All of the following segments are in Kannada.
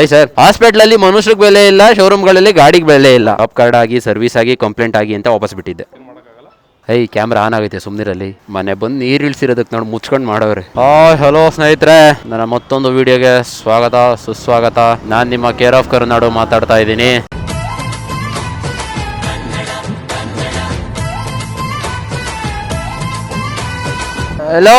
ಐ ಸರ್ ಹಾಸ್ಪಿಟಲ್ ಅಲ್ಲಿ ಮನುಷ್ಯರಿಗೆ ಬೆಲೆ ಇಲ್ಲ ಶೋರೂಮ್ಗಳಲ್ಲಿ ಗಾಡಿಗೆ ಬೆಲೆ ಇಲ್ಲ. ಅಪ್ ಕಾರ್ಡ್ ಆಗಿ ಸರ್ವಿಸ್ ಆಗಿ ಕಂಪ್ಲೇಂಟ್ ಆಗಿ ಅಂತ ವಾಪಸ್ ಬಿಟ್ಟಿದ್ದೆ. ಐ ಕ್ಯಾಮ್ರಾ ಆನ್ ಆಗೈತೆ ಸುಮ್ನಿರಲ್ಲಿ ಮನೆ ಬಂದು ನೀರು ಇಳಿಸಿರೋದಕ್ಕೆ ನೋಡಿ ಮುಚ್ಕೊಂಡು ಮಾಡೋರಿ ಹಾಯ್ ಹಲೋ ಸ್ನೇಹಿತರೆ. ನನ್ನ ಮತ್ತೊಂದು ವಿಡಿಯೋಗೆ ಸ್ವಾಗತ ಸುಸ್ವಾಗತ. ನಾನು ನಿಮ್ಮ ಕೇರ್ ಆಫ್ ಕರ್ನಾಡು ಮಾತಾಡ್ತಾ ಇದ್ದೀನಿ. ಹಲೋ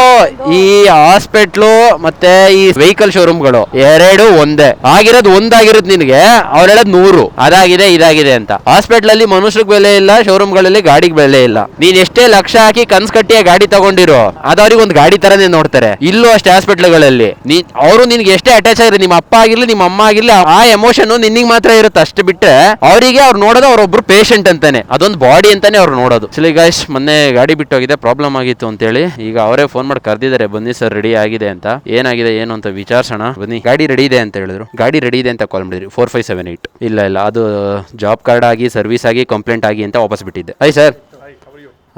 ಈ ಹಾಸ್ಪಿಟ್ಲು ಮತ್ತೆ ಈ ವೆಹಿಕಲ್ ಶೋರೂಮ್ಗಳು ಎರಡು ಒಂದೇ. ಆಗಿರೋದು ಒಂದಾಗಿರೋದು ನಿನಗೆ, ಅವ್ರು ಹೇಳೋದು ನೂರು. ಅದಾಗಿದೆ, ಇದಾಗಿದೆ ಅಂತ. ಹಾಸ್ಪಿಟ್ಲ್ ಅಲ್ಲಿ ಬೆಲೆ ಇಲ್ಲ ಶೋರೂಮ್ಗಳಲ್ಲಿ ಗಾಡಿಗೆ ಬೆಲೆ ಇಲ್ಲ. ನೀನ್ ಎಷ್ಟೇ ಲಕ್ಷ ಹಾಕಿ ಕನ್ಸ್ ಕಟ್ಟಿಯ ಗಾಡಿ ತಗೊಂಡಿರೋ ಅದವ್ರಿಗೆ ಒಂದು ಗಾಡಿ ತರನೇ ನೋಡ್ತಾರೆ. ಇಲ್ಲೂ ಅಷ್ಟೇ ಹಾಸ್ಪಿಟ್ಲ್ಗಳಲ್ಲಿ ನೀ, ಅವರು ನಿನ್ಗೆ ಎಷ್ಟೇ ಅಟ್ಯಾಚ್ ಆಗಿರಲಿ ನಿಮ್ಮ ಅಪ್ಪ ಆಗಿರ್ಲಿ, ನಿಮ್ಮ ಅಮ್ಮ ಆಗಿರ್ಲಿ, ಆ ಎಮೋಷನ್ ನಿನ್ಗೆ ಮಾತ್ರ ಇರುತ್ತೆ. ಅಷ್ಟು ಬಿಟ್ರೆ ಅವರಿಗೆ ಅವ್ರು ನೋಡೋದು ಅವ್ರೊಬ್ರು ಪೇಷಂಟ್ ಅಂತಾನೆ. ಅದೊಂದು ಬಾಡಿ ಅಂತಾನೆ ಅವ್ರು ನೋಡೋದು. ಸಲಿ ಗೈಸ್ ಮೊನ್ನೆ ಗಾಡಿ ಬಿಟ್ಟೋಗಿದೆ ಪ್ರಾಬ್ಲಮ್ ಆಗಿತ್ತು ಅಂತೇಳಿ. ಈಗ ಅವರೇ ಫೋನ್ ಮಾಡಿ ಕರೆದಿದ್ದಾರೆ ಬನ್ನಿ ಸರ್ ರೆಡಿ ಆಗಿದೆ ಅಂತ. ಏನಾಗಿದೆ ಏನು ಅಂತ ವಿಚಾರಿಸೋಣ. ಬನ್ನಿ. ಗಾಡಿ ರೆಡಿ ಇದೆ ಅಂತ ಹೇಳಿದ್ರು. ಗಾಡಿ ರೆಡಿ ಇದೆ ಅಂತ ಕಾಲ್ ಮಾಡಿದ್ರಿ. ಫೋರ್ ಫೈವ್ ಸೆವೆನ್ ಏಟ್ ಇಲ್ಲ ಇಲ್ಲ ಅದು ಜಾಬ್ ಕಾರ್ಡ್ ಆಗಿ ಸರ್ವಿಸ್ ಆಗಿ ಕಂಪ್ಲೇಂಟ್ ಆಗಿ ಅಂತ ವಾಪಸ್ ಬಿಟ್ಟಿದ್ದೆ. ಐ ಸರ್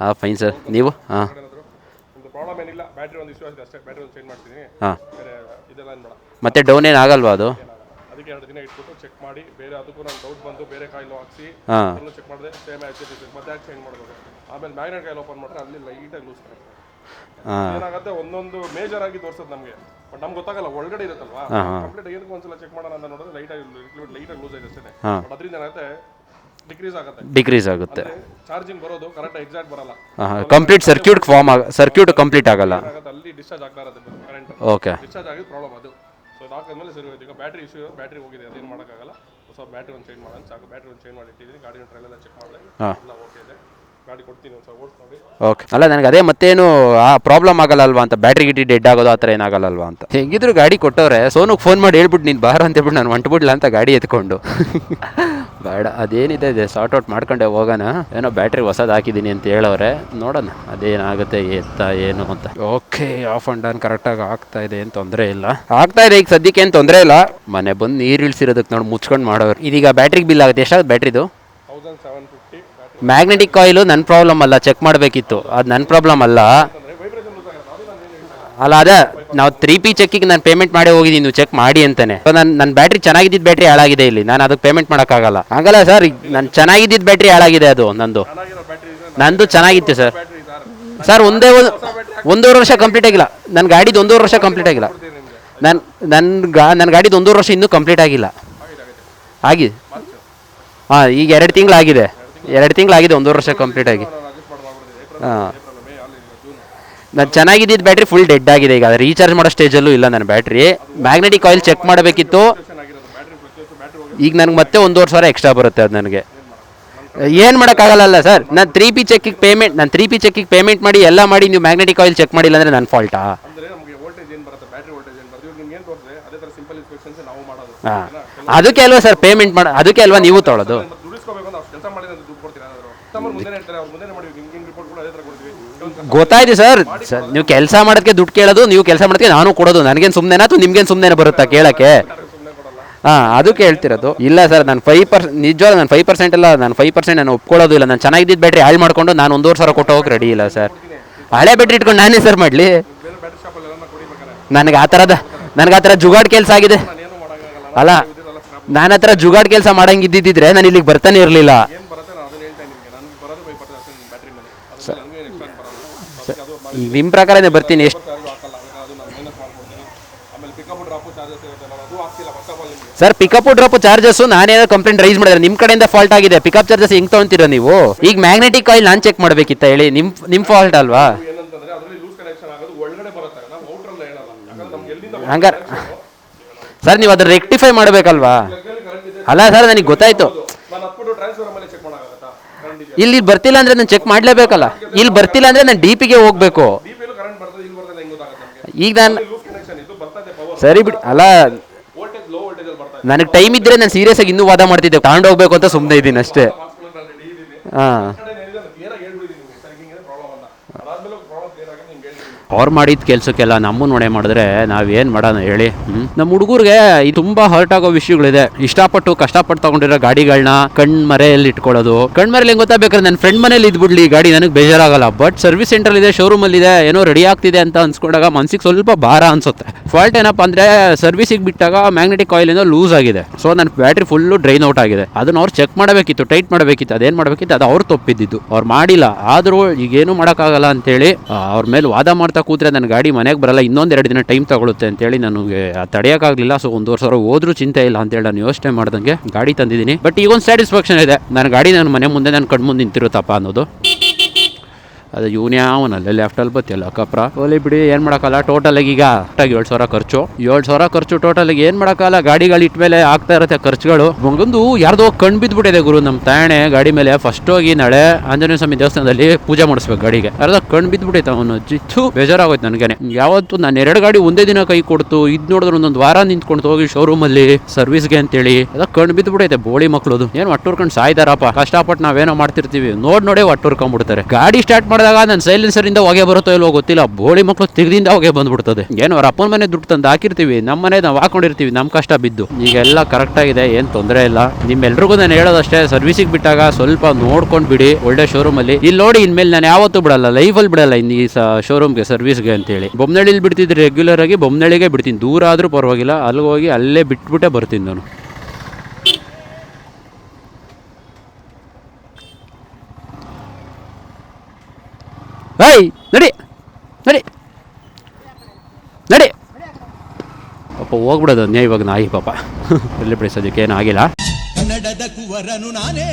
ಹಾಂ ಫೈನ್ ಸರ್ ನೀವು? ಹಾಂ. ಹಾಂ ಮತ್ತೆ ಡೌನ್ ಏನ್ ಆಗಲ್ವಾ ಅದು? ಅದಕ್ಕೆ ಎರಡು ದಿನ ಇಟ್ಬಿಟ್ಟು ಚೆಕ್ ಮಾಡಿ. ಬೇರೆ ಅದಕ್ಕೂ ನಾನು ಡೌಟ್ ಬಂದು ಬೇರೆ ಕಾಯಿಲು ಹಾಕ್ಸಿ ಚೆಕ್ ಮಾಡಿದೆ. ಸೇಮ್ ಆಯ್ತು ಮತ್ತೆ ಚೇಂಜ್ ಮಾಡಬೇಕು ಆಮೇಲೆ ಮ್ಯಾಗ್ನೆಟ್ ಕಾಯಿಲ್ ಓಪನ್ ಮಾಡಿದ್ರೆ ಅಲ್ಲಿ ಲೈಟಾಗಿ ಲೂಸ್ ಕರೆಕ್ಟ್ ಹಾಂ ಏನಾಗುತ್ತೆ ಒಂದೊಂದು ಮೇಜರ್ ಆಗಿ ತೋರಿಸೋದು ನಮಗೆ. ಬಟ್ ನಮ್ಗೆ ಗೊತ್ತಾಗಲ್ಲ ಒಳಗಡೆ ಇರುತ್ತಲ್ವಾ? ಕಂಪ್ಲೀಟ್ ಏನಕ್ಕೆ ಒಂದ್ಸಲ ಚೆಕ್ ಮಾಡೋಣ ಅಂತ ನೋಡಿದ್ರೆ ಲೈಟ್ ಲೈಟಾಗಿ ಲೈಟಾಗಿ ಲೂಸ್ ಆಗಿದೆ ಅಷ್ಟೇ. ಬಟ್ ಅದರಿಂದ ಏನಾಗುತ್ತೆ ಡಿಕ್ರೀಸ್ ಆಗುತ್ತೆ. ಡಿಕ್ರೀಸ್ ಆಗುತ್ತೆ. ಚಾರ್ಜಿಂಗ್ ಬರೋದು ಕರೆಕ್ಟ್ ಎಕ್ಸಾಕ್ಟ್ ಬರಲ್ಲ. ಕಂಪ್ಲೀಟ್ ಸರ್ಕ್ಯೂಟ್ ಫಾರ್ಮ್ ಆಗ ಸರ್ಕ್ಯೂಟ್ ಕಂಪ್ಲೀಟ್ ಆಗಲ್ಲ. ಅಲ್ಲಿ ಡಿಸ್ಚಾರ್ಜ್ ಆಗ್ತಾ ಇರೋದು ಕರೆಂಟ್ ಓಕೆ ಡಿಸ್ಚಾರ್ಜ್ ಆಗಿದ್ದು ಪ್ರಾಬ್ಲಮ್ ಅದು. ಸೊ ಇದಾದ್ಮೇಲೆ ಸರಿ ಹೋಯ್ತು. ಈಗ ಬ್ಯಾಟ್ರಿ ಇಶ್ಯೂ ಬ್ಯಾಟ್ರಿ ಹೋಗಿದೆ ಅದೇನು ಮಾಡೋಕ್ಕಾಗಲ್ಲ. ಸೊ ಬ್ಯಾಟ್ರಿ ಒಂದು ಚೇಂಜ್ ಮಾಡೋಣ ಸಾಕು ಬ್ಯಾಟ್ರಿ ಒಂದು ಚೇಂಜ್ ಮಾಡಿ ಇಟ್ಟಿದ್ದೀನಿ. ಗಾಡಿ ಟ್ರೈಲ್ ಎಲ್ಲ ಚೆಕ್ ಮಾಡಿದೆ. ಎಲ್ಲ ಓಕೆ ಇದೆ. ಓಕೆ ಅಲ್ಲ, ನನಗೆ ಅದೇ ಮತ್ತೇನು, ಆ ಪ್ರಾಬ್ಲಮ್ ಆಗಲ್ಲ ಅಲ್ವಾ ಅಂತ ಬ್ಯಾಟ್ರಿ ಗಿಟ್ಟಿ ಡೆಡ್ ಆಗೋದು ಆ ಥರ ಏನಾಗಲ್ಲ ಅಲ್ವಾ ಅಂತ. ಹೆಂಗಿದ್ರು ಗಾಡಿ ಕೊಟ್ಟವ್ರೆ ಸೋನುಗೆ ಫೋನ್ ಮಾಡಿ ಹೇಳ್ಬಿಟ್ಟು ನೀನು ಬಾರ ಅಂತ ಹೇಳ್ಬಿಟ್ಟು ನಾನು ಹೊಂಟ್ಬಿಡ್ಲ ಅಂತ ಗಾಡಿ ಎತ್ಕೊಂಡು. ಬೇಡ, ಅದೇನಿದೆ, ಇದೆ ಸಾರ್ಟ್ ಔಟ್ ಮಾಡ್ಕೊಂಡೆ ಹೋಗೋಣ. ಏನೋ ಬ್ಯಾಟ್ರಿ ಹೊಸದು ಹಾಕಿದ್ದೀನಿ ಅಂತ ಹೇಳೋರೆ ನೋಡೋಣ, ಅದೇನಾಗುತ್ತೆ, ಎತ್ತ, ಏನು ಅಂತ. ಓಕೆ ಆಫ್ ಆ್ಯಂಡ್ ಡನ್ ಕರೆಕ್ಟಾಗಿ ಆಗ್ತಾ ಇದೆ, ಏನು ತೊಂದರೆ ಇಲ್ಲ. ಆಗ್ತಾ ಇದೆ, ಈಗ ಸದ್ಯಕ್ಕೆ ಏನು ತೊಂದರೆ ಇಲ್ಲ. ಮನೆ ಬಂದು ನೀರು ಇಳಿಸಿರೋದಕ್ಕೆ ನೋಡಿ, ಮುಚ್ಕೊಂಡು ಮಾಡೋರು. ಇದೀಗ ಬ್ಯಾಟ್ರಿಗೆ ಬಿಲ್ ಆಗುತ್ತೆ. ಎಷ್ಟಾಗುತ್ತೆ ಬ್ಯಾಟ್ರಿದು ಮ್ಯಾಗ್ನೆಟಿಕ್ ಕಾಯಿಲು ನನ್ನ ಪ್ರಾಬ್ಲಮ್ ಅಲ್ಲ ಚೆಕ್ ಮಾಡಬೇಕಿತ್ತು. ಅದು ನನ್ನ ಪ್ರಾಬ್ಲಮ್ ಅಲ್ಲ. ನಾನು ಅಲ್ಲ, ಅದೇ, ನಾವು ತ್ರೀ ಪಿ ಚೆಕ್ಕಿಗೆ ನಾನು ಪೇಮೆಂಟ್ ಮಾಡಿ ಹೋಗಿದ್ದೀನಿ, ನೀವು ಚೆಕ್ ಮಾಡಿ ಅಂತಾನೆ. ನನ್ನ ನನ್ನ ಬ್ಯಾಟ್ರಿ ಚೆನ್ನಾಗಿದ್ದಿದ್ದು ಬ್ಯಾಟ್ರಿ ಹಾಳಾಗಿದೆ ಇಲ್ಲಿ. ನಾನು ಅದಕ್ಕೆ ಪೇಮೆಂಟ್ ಮಾಡೋಕ್ಕಾಗಲ್ಲ. ಆಗಲ್ಲ ಸರ್ ನಾನು ಚೆನ್ನಾಗಿದ್ದಿದ್ದು ಬ್ಯಾಟ್ರಿ ಹಾಳಾಗಿದೆ ಅದು, ನಂದು. ನಂದು ಚೆನ್ನಾಗಿತ್ತು ಸರ್ ಸರ್ ಒಂದೇ ಒಂದು ಒಂದೂವರೆ ವರ್ಷ ಕಂಪ್ಲೀಟ್ ಆಗಿಲ್ಲ. ನನ್ನ ಗಾಡಿದು ಒಂದೂವರೆ ವರ್ಷ ಕಂಪ್ಲೀಟ್ ಆಗಿಲ್ಲ. ನನ್ನ ನನ್ನ ಗಾ ನನ್ನ ಗಾಡಿದು ಒಂದೂವರೆ ವರ್ಷ ಇನ್ನೂ ಕಂಪ್ಲೀಟ್ ಆಗಿಲ್ಲ. ಮಾರ್ಚ್ ಹಾಂ ಈಗ ಎರಡು ತಿಂಗಳಾಗಿದೆ. ಎರಡು ತಿಂಗಳಾಗಿದೆ ಒಂದೂವರೆ ವರ್ಷ ಕಂಪ್ಲೀಟ್ ಆಗಿ. ಹಾಂ. ನಾನು ಚೆನ್ನಾಗಿದ್ದಿದ್ದು ಬ್ಯಾಟ್ರಿ ಫುಲ್ ಡೆಡ್ ಆಗಿದೆ ಈಗ ರೀಚಾರ್ಜ್ ಮಾಡೋ ಸ್ಟೇಜಲ್ಲೂ ಇಲ್ಲ ನನ್ನ ಬ್ಯಾಟ್ರಿ ಮ್ಯಾಗ್ನೆಟಿಕ್ ಆಯಿಲ್ ಚೆಕ್ ಮಾಡಬೇಕಿತ್ತು. ಈಗ ನನಗೆ ಮತ್ತೆ ಒಂದೂವರೆ ಸಾವಿರ ಎಕ್ಸ್ಟ್ರಾ ಬರುತ್ತೆ ಅದು ನನಗೆ. ಏನು ಮಾಡೋಕ್ಕಾಗಲ್ಲ ಸರ್ ನಾನು ತ್ರೀ ಪಿ ಚೆಕ್ಕಿಗೆ ಪೇಮೆಂಟ್ ನಾನು ತ್ರೀ ಪಿ ಚೆಕ್ಕಿಗೆ ಪೇಮೆಂಟ್ ಮಾಡಿ ಎಲ್ಲ ಮಾಡಿ ನೀವು ಮ್ಯಾಗ್ನೆಟಿಕ್ ಆಯಿಲ್ ಚೆಕ್ ಮಾಡಿಲ್ಲ ಅಂದರೆ ನನ್ನ ಫಾಲ್ಟಾ ಹಾಂ. ಅದಕ್ಕೆ ಅಲ್ವಾ ಸರ್ ಪೇಮೆಂಟ್ ಮಾಡ ಅದಕ್ಕೆ ಅಲ್ವಾ ನೀವು ತೊಳೋದು? ಮತ್ತೆ ದುಡಿಸ್ಕೋಬೇಕು ಅಂತ ಕೆಲಸ ಮಾಡಿದ್ರೆ ದುಡ್ಡು ಕೊಡ್ತೀರಾ ಏನಾದ್ರು ಕಸ್ಟಮರ್ ಮುಂದೆ ಹೇಳ್ತಾರೆ ಅವ್ರು ಮುಂದೆ ಮಾಡಿ ಹಿಂಗೆ ಹಿಂಗೆ ರಿಪೋರ್ಟ್ ಕೂಡ ಅದೇ ಥರ ಕೊಡ್ತೀವಿ. ಗೊತ್ತಾಯ್ತು ಸರ್. ಸರ್ ನೀವು ಕೆಲಸ ಮಾಡೋದಕ್ಕೆ ದುಡ್ಡು ಕೇಳೋದು ನೀವು ಕೆಲಸ ಮಾಡೋದಕ್ಕೆ ನಾನು ಕೊಡೋದು. ನನಗೇನು ಸುಮ್ಮನೆ ಅಥವಾ ನಿಮ್ಗೇನು ಸುಮ್ಮನೆ ಬರುತ್ತಾ ಕೇಳೋಕ್ಕೆ? ಹಾಂ ಅದು ಕೇಳ್ತಿರೋದು. ಇಲ್ಲ ಸರ್ ನಾನು ಫೈವ್ ಪರ್ ನಿಜವಾಗ ನಾನು ಫೈವ್ ಪರ್ಸೆಂಟ್ ಅಲ್ಲ ನಾನು ಫೈವ್ ಪರ್ಸೆಂಟ್ ನಾನು ಒಪ್ಕೊಳ್ಳೋದು ಇಲ್ಲ. ನಾನು ಚೆನ್ನಾಗಿದ್ದಿದ್ದು ಬ್ಯಾಟ್ರಿ ಹಾಳು ಮಾಡ್ಕೊಂಡು ನಾನು ಒಂದೂವರೆ ಸಾವಿರ ಕೊಟ್ಟು ಹೋಗಕ್ಕೆ ರೆಡಿ ಇಲ್ಲ ಸರ್. ಹಳೆ ಬ್ಯಾಟ್ರಿ ಇಟ್ಕೊಂಡು ನಾನೇ ಸರ್ ಮಾಡಲಿ? ನನಗೆ ಆ ಥರದ ನನಗೆ ಆ ಥರ ಜುಗಾಡ್ ಕೆಲಸ ಆಗಿದೆ. ಅಲ್ಲ ಇದೆಲ್ಲ ಸ್ಕ್ರಾಪ್ ನಾನು ಹತ್ರ ಜುಗಾಡ್ ಕೆಲಸ ಮಾಡಂಗೆ ಇದ್ದಿದ್ದಿದ್ರೆ ನಾನು ಇಲ್ಲಿಗೆ ಬರ್ತಾನೆ ಇರಲಿಲ್ಲ. ನಿಮ್ಮ ಪ್ರಕಾರನೇ ಬರ್ತೀನಿ. ಎಷ್ಟು pickup drop charges sir pickup drop charges ನಾನೇನೋ ಕಂಪ್ಲೇಂಟ್ ರೈಸ್ ಮಾಡಿದ್ರೆ ನಿಮ್ಮ ಕಡೆಯಿಂದ ಫಾಲ್ಟ್ ಆಗಿದೆ. ಪಿಕಪ್ ಚಾರ್ಜಸ್ ಹೆಂಗ್ ತೊಗೊಂತೀರಾ ನೀವು? ಈಗ ಮ್ಯಾಗ್ನೆಟಿಕ್ ಆಯಿಲ್ ನಾನು ಚೆಕ್ ಮಾಡಬೇಕಿತ್ತ ಹೇಳಿ. ನಿಮ್ಮ ನಿಮ್ಮ ಫಾಲ್ಟ್ ಅಲ್ವಾ? ಹಂಗಾರೆ ಸರ್ ನೀವು ಅದನ್ನ ರೆಕ್ಟಿಫೈ ಮಾಡಬೇಕಲ್ವಾ? ಅಲ್ಲ ಸರ್ ನನಗೆ ಗೊತ್ತಾಯ್ತು. ಇಲ್ಲಿ ಬರ್ತಿಲ್ಲ ಅಂದ್ರೆ ನಾನು ಚೆಕ್ ಮಾಡಲೇಬೇಕಲ್ಲ. ಇಲ್ಲಿ ಬರ್ತಿಲ್ಲ ಅಂದ್ರೆ ನಾನು ಡಿ ಪಿಗೆ ಹೋಗ್ಬೇಕು. ಈಗ ನಾನು ಸರಿ ಬಿಡಿ. ಅಲ್ಲ, ನನಗೆ ಟೈಮ್ ಇದ್ರೆ ನಾನು ಸೀರಿಯಸ್ ಆಗಿ ಇನ್ನೂ ವಾದ ಮಾಡ್ತಿದ್ದೆ. ತಗೊಂಡು ಹೋಗ್ಬೇಕು ಅಂತ ಸುಮ್ಮನೆ ಇದ್ದೀನಿ ಅಷ್ಟೇ. ಹಾಂ ಕಡೆ ಏನಿದೆ ಕ್ಲಿಯರ್ ಆಗಿ ಹೇಳ್ಬಿಟ್ಟಿದ್ದೀನಿ ನಿಮಗೆ ಸರ್ ಹಿಂಗೆ ಪ್ರಾಬ್ಲಮ್ ಅಂತ ಅದಾದ್ಮೇಲೆ ಪ್ರಾಬ್ಲಮ್ ಕ್ಲಿಯರ್ ಆಗಿ ನಿಮ್ಗೆ ಹೇಳ್ತೀನಿ ಅವ್ರು ಮಾಡಿದ ಕೆಲ್ಸಕ್ಕೆಲ್ಲ ನಮ್ಮ ನೋಡೆ ಮಾಡಿದ್ರೆ ನಾವೇನ್ ಮಾಡೋಣ ಹೇಳಿ? ನಮ್ಮ ಹುಡುಗರಿಗೆ ತುಂಬಾ ಹರ್ಟ್ ಆಗೋ ವಿಷಯಗಳಿದೆ. ಇಷ್ಟಪಟ್ಟು ಕಷ್ಟಪಟ್ಟು ತಗೊಂಡಿರೋ ಗಾಡಿಗಳನ್ನ ಕಣ್ ಮರೆಯಲ್ಲಿ ಇಟ್ಕೊಳ್ಳೋದು. ಕಣ್ ಮರೆಯಲ್ಲಿ ಹೆಂಗ್ ಗೊತ್ತಾಗ್ಬೇಕಾದ್ರೆ ನನ್ನ ಫ್ರೆಂಡ್ ಮನೇಲಿ ಇದ್ಬಿಡ್ಲಿ ಗಾಡಿ ನನಗೆ ಬೇಜಾರಾಗಲ್ಲ. ಬಟ್ ಸರ್ವಿಸ್ ಸೆಂಟರ್ ಇದೆ ಶೋರೂಮ್ ಅಲ್ಲಿ ಇದೆ, ಏನೋ ರೆಡಿ ಆಗ್ತಿದೆ ಅಂತ ಅನ್ಸ್ಕೊಂಡಾಗ ಮನ್ಸಿಗೆ ಸ್ವಲ್ಪ ಭಾರ ಅನ್ಸುತ್ತೆ. ಫಾಲ್ಟ್ ಏನಪ್ಪ ಅಂದ್ರೆ ಸರ್ವಿಸಿಗೆ ಬಿಟ್ಟಾಗ ಮ್ಯಾಗ್ನೆಟಿಕ್ ಆಯಿಲ್ ಏನೋ ಲೂಸ್ ಆಗಿದೆ. ಸೊ ನನ್ನ ಬ್ಯಾಟ್ರಿ ಫುಲ್ ಡ್ರೈನ್ ಔಟ್ ಆಗಿದೆ. ಅದನ್ನ ಅವ್ರು ಚೆಕ್ ಮಾಡಬೇಕಿತ್ತು ಟೈಟ್ ಮಾಡಬೇಕಿತ್ತು, ಅದೇನು ಮಾಡಬೇಕಿತ್ತು, ಅದು ಅವ್ರು ತಪ್ಪಿದ್ದು ಅವ್ರು ಮಾಡಿಲ್ಲ. ಆದರೂ ಈಗೇನು ಮಾಡೋಕ್ಕಾಗಲ್ಲ ಅಂತೇಳಿ ಅವ್ರ ಮೇಲೆ ವಾದ ಮಾಡ್ತಾ ಕೂತ್ರೆ ನನ್ನ ಗಾಡಿ ಮನೆಗೆ ಬರಲ್ಲ, ಇನ್ನೊಂದು ಎರಡು ದಿನ ಟೈಮ್ ತಗೊಳುತ್ತೆ ಅಂತೇಳಿ ನನಗೆ ತಡೆಯೋಕ್ಕಾಗಲಿಲ್ಲ. ಸೊ ಒಂದೂವರೆ ಸಾವಿರ ಹೋದ್ರೂ ಚಿಂತೆ ಇಲ್ಲ ಅಂತೇಳಿ ನಾನು ಯೋಚನೆ ಮಾಡ್ದಂಗೆ ಗಾಡಿ ತಂದಿದ್ದೀನಿ. ಬಟ್ ಈಗ ಒಂದು ಸ್ಯಾಟಿಸ್ಫ್ಯಾಕ್ಷನ್ ಇದೆ. ನನ್ನ ಗಾಡಿ ನನ್ನ ಮನೆ ಮುಂದೆ ನನ್ನ ಕಣ್ಮುಂದೆ ನಿಂತಿರುತ್ತಪ್ಪ ಅನ್ನೋದು. ಅದು ಇವನ್ ಯಾವನಲ್ಲ ಲೆಫ್ಟಲ್ಲಿ ಬತ್ತಿಯಲ್ಲ ಕಪ್ರ ಓಲಿ ಬಿಡಿ, ಏನು ಮಾಡೋಕ್ಕಲ್ಲ ಟೋಟಲ್ ಈಗ ಒಟ್ಟಾಗಿ ಏಳು ಸಾವಿರ ಖರ್ಚು. ಏಳು ಸಾವಿರ ಖರ್ಚು ಟೋಟಲ್ ಏನು ಮಾಡೋಕ್ಕಲ್ಲ ಗಾಡಿಗಳು ಇಟ್ಮೇಲೆ ಆಗ್ತಾ ಇರುತ್ತೆ ಖರ್ಚುಗಳು. ಮಗೊಂದು ಯಾರ್ದೋ ಕಣ್ ಬಿದ್ದುಬಿಟ್ಟಿದೆ ಗುರು ನಮ್ಮ ತಾಯಣೆ. ಗಾಡಿ ಮೇಲೆ ಫಸ್ಟ್ ಹೋಗಿ ನಾಳೆ ಆಂಜನೇಯ ಸ್ವಾಮಿ ದೇವಸ್ಥಾನದಲ್ಲಿ ಪೂಜೆ ಮಾಡಿಸ್ಬೇಕು ಗಾಡಿಗೆ. ಯಾರ್ದೋ ಕಣ್ ಬಿದ್ದುಬಿಟ್ಟೈತೆ ಅವನು. ಜಿತ್ತು, ಬೇಜಾರಾಗೋಯ್ತು ನನಗೇನೆ. ಯಾವತ್ತು ನಾನು ಎರಡು ಗಾಡಿ ಒಂದೇ ದಿನ ಕೈ ಕೊಡ್ತು, ಇದು ನೋಡಿದ್ರೆ ಒಂದೊಂದು ವಾರ ನಿಂತ್ಕೊಂಡು ಹೋಗಿ ಶೋರೂಮಲ್ಲಿ ಸರ್ವಿಸ್ಗೆ ಅಂತೇಳಿ. ಅದ ಕಣ್ ಬಿದ್ದುಬಿಟ್ಟೈತೆ ಬೋಳಿ ಮಕ್ಳದು. ಏನು ಒಟ್ಟುರ್ಕೊಂಡು ಸಾಯ್ತಾರಪ್ಪ. ಕಷ್ಟಪಟ್ಟು ನಾವೇನೋ ಮಾಡ್ತಿರ್ತೀವಿ. ನೋಡ್ ನೋಡೇ ಒಟ್ಟುರ್ಕೊಂಡ್ಬಿಡ್ತಾರೆ ಗಾಡಿ ಸ್ಟಾರ್ಟ್ ಮಾಡಿದಾಗ ನನ್ನ ಸೈಲೆನ್ಸರ್ ಇಂದ ಹೊಗೆ ಬರುತ್ತೋ ಇಲ್ವೋ ಗೊತ್ತಿಲ್ಲ. ಬೋಳಿ ಮಕ್ಕಳು ತೆಗ್ದಿಂದ ಹೊಗೆ ಬಂದ್ಬಿಡ್ತದೆ. ಏನು, ಅವ್ರ ಅಪ್ಪನ ಮನೆ ದುಡ್ಡು ತಂದು ಹಾಕಿರ್ತೀವಿ. ನಮ್ಮ ಮನೆ ನಾವು ಹಾಕೊಂಡಿರ್ತೀವಿ. ನಮ್ಮ ಕಷ್ಟ ಬಿದ್ದು. ಈಗೆಲ್ಲ ಕರೆಕ್ಟ್ ಆಗಿದೆ. ಏನು ತೊಂದರೆ ಇಲ್ಲ. ನಿಮ್ಮೆಲ್ರಿಗೂ ನಾನು ಹೇಳೋದಷ್ಟೇ ಸರ್ವಿಸಿಗೆ ಬಿಟ್ಟಾಗ ಸ್ವಲ್ಪ ನೋಡ್ಕೊಂಡು ಬಿಡಿ. ಒಳ್ಳೆ ಶೋರೂಮ್ ಅಲ್ಲಿ. ಇಲ್ಲಿ ನೋಡಿ, ಇನ್ಮೇಲೆ ನಾನು ಯಾವತ್ತೂ ಬಿಡಲ್ಲ. ಲೈಫಲ್ಲಿ ಬಿಡಲ್ಲ ಇನ್ನು ಈ ಶೋರೂಮ್ಗೆ ಸರ್ವಿಸ್ಗೆ ಅಂತೇಳಿ. ಬೊಮ್ಮನಳ್ಳಿಲಿ ಬಿಡ್ತಿದ್ರೆ ರೆಗ್ಯುಲರ್ ಆಗಿ ಬೊಮ್ಮನಳ್ಳಿಗೆ ಬಿಡ್ತೀನಿ. ದೂರ ಆದರೂ ಪರವಾಗಿಲ್ಲ. ಅಲ್ಲಿಗೆ ಹೋಗಿ ಅಲ್ಲೇ ಬಿಟ್ಬಿಟ್ಟೆ ಬರ್ತೀನಿ ನಾನು. ಏಯ್, ನಡಿ ನಡಿ. ನಡಿ. ಪಾಪ ಹೋಗ್ಬಿಡೋದು ಅದನ್ನೇ ಇವಾಗ ನಾಯಿ ಪಾಪ. ಎಲ್ಲಿ ಬಿಡಿಸೋದಕ್ಕೆ ಏನೂ ಆಗಿಲ್ಲ. ಕನ್ನಡದ ಕುವರನು ನಾನೇ,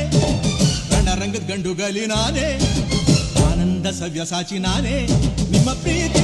ರಣರಂಗದ ಗಂಡುಗಲಿ ನಾನೇ, ಆನಂದ ಸವ್ಯಸಾಚಿ ನಾನೇ, ನಿಮ್ಮ ಪ್ರೀತಿ